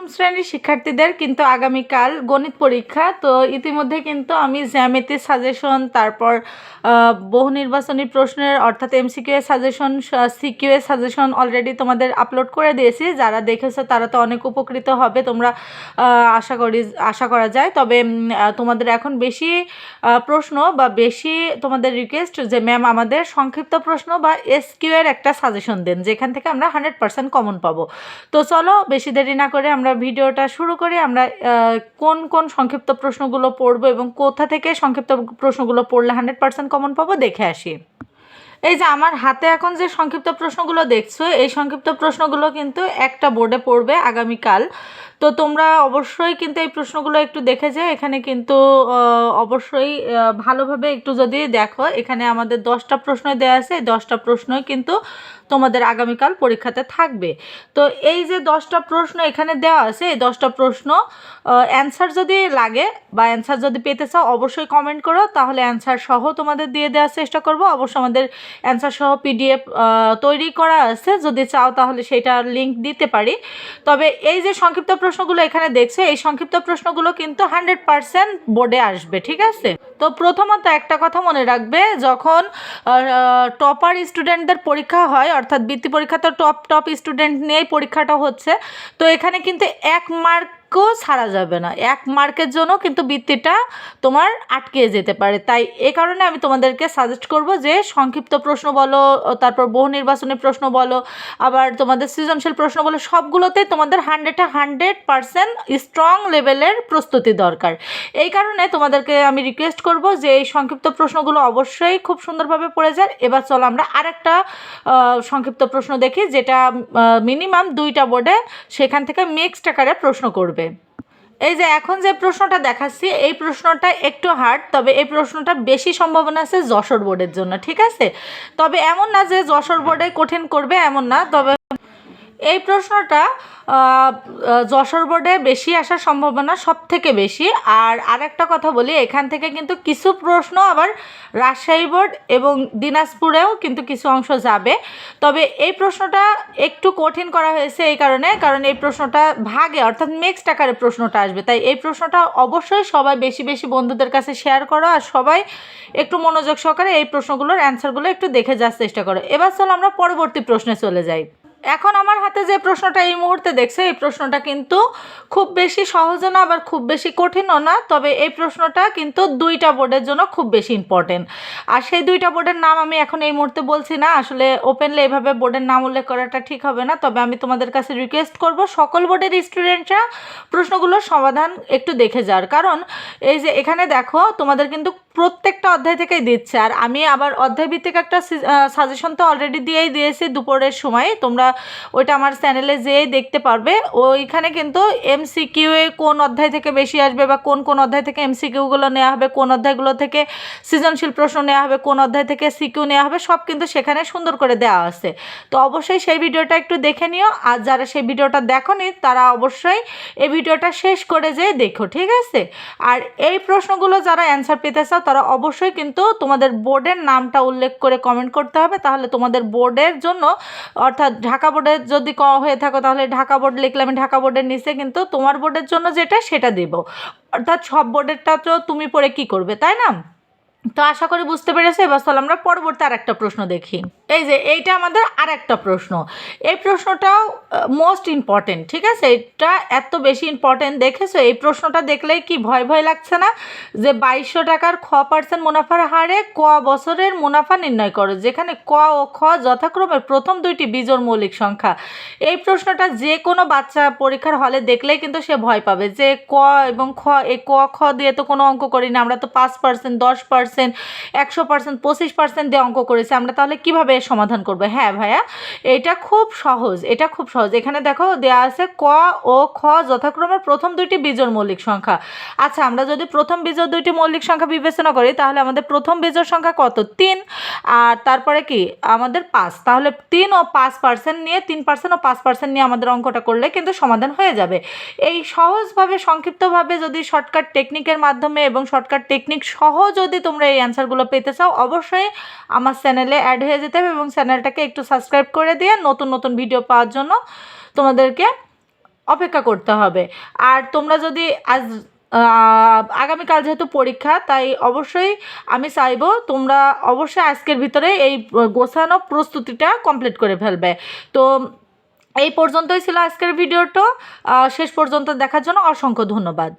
অষ্টম শ্রেণির শিক্ষার্থীদের কিন্তু আগামীকাল গণিত পরীক্ষা। তো ইতিমধ্যে কিন্তু আমি জ্যামিতি সাজেশন, তারপর বহু নির্বাচনী প্রশ্নের, অর্থাৎ এমসিকিউ এর সাজেশন সিকিউ এর সাজেশন অলরেডি তোমাদের আপলোড করে দিয়েছি। যারা দেখেছ তারা তো অনেক উপকৃত হবে, তোমরা আশা করি, আশা করা যায়। তবে তোমাদের এখন বেশি প্রশ্ন বা বেশি তোমাদের রিকোয়েস্ট যে ম্যাম আমাদের সংক্ষিপ্ত প্রশ্ন বা এসকিউ এর একটা সাজেশন দেন, যেখান থেকে আমরা হান্ড্রেড পার্সেন্ট কমন পাবো। তো চলো, বেশি দেরি না করে আমরা ভিডিওটা শুরু করি, আমরা কোন কোন সংক্ষিপ্ত প্রশ্নগুলো পড়ব এবং কোথা থেকে সংক্ষিপ্ত প্রশ্নগুলো পড়লে হান্ড্রেড পার্সেন্ট কমন পাবো দেখে আসি। এই যে আমার হাতে এখন যে সংক্ষিপ্ত প্রশ্নগুলো দেখছ, এই সংক্ষিপ্ত প্রশ্নগুলো কিন্তু একটা বোর্ডে পড়বে আগামীকাল। তো তোমরা অবশ্যই কিন্তু এই প্রশ্নগুলো একটু দেখে যে এখানে কিন্তু অবশ্যই ভালোভাবে একটু যদি দেখো, এখানে আমাদের দশটা প্রশ্ন দেওয়া আছে, এই দশটা প্রশ্নই কিন্তু তোমাদের আগামীকাল পরীক্ষাতে থাকবে। তো এই যে দশটা প্রশ্ন এখানে দেওয়া আছে, এই দশটা প্রশ্ন অ্যান্সার যদি লাগে বা অ্যান্সার যদি পেতে চাও, অবশ্যই কমেন্ট করো, তাহলে অ্যান্সার সহ তোমাদের দিয়ে দেওয়ার চেষ্টা করব। অবশ্য আমাদের অ্যান্সার সহ পিডিএফ তৈরি করা আছে। যদি চাও তাহলে সেটার লিঙ্ক দিতে পারি। তবে এই যে সংক্ষিপ্ত প্রশ্নগুলো এখানে দেখছে, এই সংক্ষিপ্ত প্রশ্নগুলো কিন্তু হান্ড্রেড পারসেন্ট বোর্ডে আসবে, ঠিক আছে? তো প্রথমত একটা কথা মনে রাখবে, যখন টপার স্টুডেন্টদের পরীক্ষা হয়, অর্থাৎ বৃত্তি পরীক্ষা, তো টপ টপ স্টুডেন্ট নিয়েই পরীক্ষাটা হচ্ছে। তো এখানে কিন্তু এক মার্কও ছাড়া যাবে না। এক মার্কের জন্য কিন্তু বৃত্তিটা তোমার আটকে যেতে পারে। তাই এ কারণে আমি তোমাদেরকে সাজেস্ট করব যে সংক্ষিপ্ত প্রশ্ন বলো, তারপর বহু নির্বাচনী প্রশ্ন বলো, আবার তোমাদের সৃজনশীল প্রশ্ন বলো, সবগুলোতেই তোমাদের হান্ড্রেডে হান্ড্রেড পারসেন্ট স্ট্রং লেভেলের প্রস্তুতি দরকার। এই কারণে তোমাদেরকে আমি রিকোয়েস্ট করব যে এই সংক্ষিপ্ত প্রশ্নগুলো অবশ্যই খুব সুন্দরভাবে পড়ে যান এবার চলো আমরা আরেকটা সংক্ষিপ্ত প্রশ্ন দেখি, যেটা মিনিমাম দুইটা বোর্ডে সেখান থেকে মিক্সড আকারে প্রশ্ন করবে। এই যে এখন যে প্রশ্নটা দেখাচ্ছি, এই প্রশ্নটা একটু হার্ড তবে এই প্রশ্নটা বেশি সম্ভাবনা আছে যশোর বোর্ডের জন্য, ঠিক আছে? তবে এমন না যে যশোর বোর্ডে কঠিন করবে এমন না, তবে এই প্রশ্নটা যশোর বোর্ডে বেশি আসার সম্ভাবনা সব থেকে বেশি। আর আরেকটা কথা বলি, এখান থেকে কিন্তু কিছু প্রশ্ন আবার রাজশাহী বোর্ড এবং দিনাজপুরেও কিন্তু কিছু অংশ যাবে। তবে এই প্রশ্নটা একটু কঠিন করা হয়েছে এই কারণে, কারণ এই প্রশ্নটা ভাগে, অর্থাৎ মিক্সড আকারে প্রশ্নটা আসবে। তাই এই প্রশ্নটা অবশ্যই সবাই বেশি বেশি বন্ধুদের কাছে শেয়ার করো আর সবাই একটু মনোযোগ সহকারে এই প্রশ্নগুলোর অ্যান্সারগুলো একটু দেখে যাওয়ার চেষ্টা করো। এবার চলো আমরা পরবর্তী প্রশ্নে চলে যাই। এখন আমার হাতে যে প্রশ্নটা এই মুহূর্তে দেখছে, এই প্রশ্নটা কিন্তু খুব বেশি সহজও না, আবার খুব বেশি কঠিনও না, তবে এই প্রশ্নটা কিন্তু দুইটা বোর্ডের জন্য খুব বেশি ইম্পর্টেন্ট আর সেই দুইটা বোর্ডের নাম আমি এখন এই মুহূর্তে বলছি না, আসলে ওপেনলি এভাবে বোর্ডের নাম উল্লেখ করাটা ঠিক হবে না, তবে আমি তোমাদের কাছে রিকোয়েস্ট করব, সকল বোর্ডের স্টুডেন্টরা প্রশ্নগুলোর সমাধান একটু দেখে যাওয়ার কারণ এই যে এখানে দেখো, তোমাদের কিন্তু প্রত্যেকটা অধ্যায় থেকেই দিচ্ছে। আর আমি আবার অধ্যায় ভিত্তিক একটা সাজেশন তো অলরেডি দিয়েই দিয়েছি দুপুরের সময়। তোমরা ওইটা আমার চ্যানেলে যেয়ে দেখতে পারবে। ওইখানে কিন্তু এমসিকিউ এ কোন অধ্যায় থেকে বেশি আসবে বা কোন কোন অধ্যায় থেকে এমসিকিউগুলো নেওয়া হবে, কোন অধ্যায়গুলো থেকে সৃজনশীল প্রশ্ন নেওয়া হবে, কোন অধ্যায় থেকে সিকিউ নেওয়া হবে, সব কিন্তু সেখানে সুন্দর করে দেওয়া আছে। তো অবশ্যই সেই ভিডিওটা একটু দেখে নিও। আর যারা সেই ভিডিওটা দেখোনি, তারা অবশ্যই এই ভিডিওটা শেষ করে যেয়ে দেখো, ঠিক আছে? আর এই প্রশ্নগুলো যারা অ্যান্সার পেতে চাও তারা অবশ্যই কিন্তু তোমাদের বোর্ডের নামটা উল্লেখ করে কমেন্ট করতে হবে। তাহলে তোমাদের বোর্ডের জন্য, অর্থাৎ ঢাকা বোর্ডে যদি ক হয়ে থাকো, তাহলে ঢাকা বোর্ড লিখলে আমি ঢাকা বোর্ডের নিচে কিন্তু তোমার বোর্ডের জন্য যেটা, সেটা দেব। অর্থাৎ সব বোর্ডেরটা তো তুমি পড়ে কি করবে, তাই না? তো আশা করি বুঝতে পেরেছ। এবার তাহলে আমরা পরবর্তী আর একটা প্রশ্ন দেখি। এই যে এইটা আমাদের আর একটা প্রশ্ন। এই প্রশ্নটাও মোস্ট ইম্পর্টেন্ট ঠিক আছে? এটা এত বেশি ইম্পর্টেন্ট দেখেছ? এই প্রশ্নটা দেখলেই কি ভয় ভয় লাগছে না? যে বাইশশো টাকার খ পার্সেন্ট মুনাফার হারে ক বছরের মুনাফা নির্ণয় করো, যেখানে ক ও খ যথাক্রমে প্রথম দুইটি বীজোর মৌলিক সংখ্যা। এই প্রশ্নটা যে কোনো বাচ্চা পরীক্ষার হলে দেখলেই কিন্তু সে ভয় পাবে যে ক এবং খ, এই ক, খ দিয়ে তো কোনো অঙ্ক করি না আমরা তো পাঁচ পার্সেন্ট দশ পার্সেন্ট একশো পার্সেন্ট পঁচিশ পার্সেন্ট দিয়ে অঙ্ক করেছি, আমরা তাহলে কীভাবে সমাধান করব। হ্যাঁ ভাইয়া, এটা খুব সহজ, এটা খুব সহজ। এখানে দেখো দেওয়া আছে ক ও খ যথাক্রমে প্রথম দুইটি বীজোর মৌলিক সংখ্যা। আচ্ছা আমরা যদি প্রথম বীজোর দুইটি মৌলিক সংখ্যা বিবেচনা করি, তাহলে আমাদের প্রথম বীজোর সংখ্যা কত? তিন। আর তারপরে কি? আমাদের পাঁচ। তাহলে তিন ও পাঁচ পার্সেন্ট নিয়ে, তিন পার্সেন্ট ও পাঁচ পার্সেন্ট নিয়ে আমাদের অঙ্কটা করলে কিন্তু সমাধান হয়ে যাবে। এই সহজভাবে, সংক্ষিপ্তভাবে যদি শর্টকাট টেকনিকের মাধ্যমে এবং শর্টকাট টেকনিক সহ যদি তোমরা এই অ্যান্সারগুলো পেতে চাও, অবশ্যই আমার চ্যানেলে অ্যাড হয়ে যেতে হবে। এবং চ্যানেলটাকে একটু সাবস্ক্রাইব করে দিয়ে নতুন নতুন ভিডিও পাওয়ার জন্য তোমাদেরকে অপেক্ষা করতে হবে। আর তোমরা যদি আজ আগামীকাল যেহেতু পরীক্ষা, তাই অবশ্যই আমি চাইব তোমরা অবশ্যই আজকের ভিতরে এই গোছানো প্রস্তুতিটা কমপ্লিট করে ফেলবে। তো এই পর্যন্তই ছিল আজকের ভিডিওটা শেষ পর্যন্ত দেখার জন্য অসংখ্য ধন্যবাদ।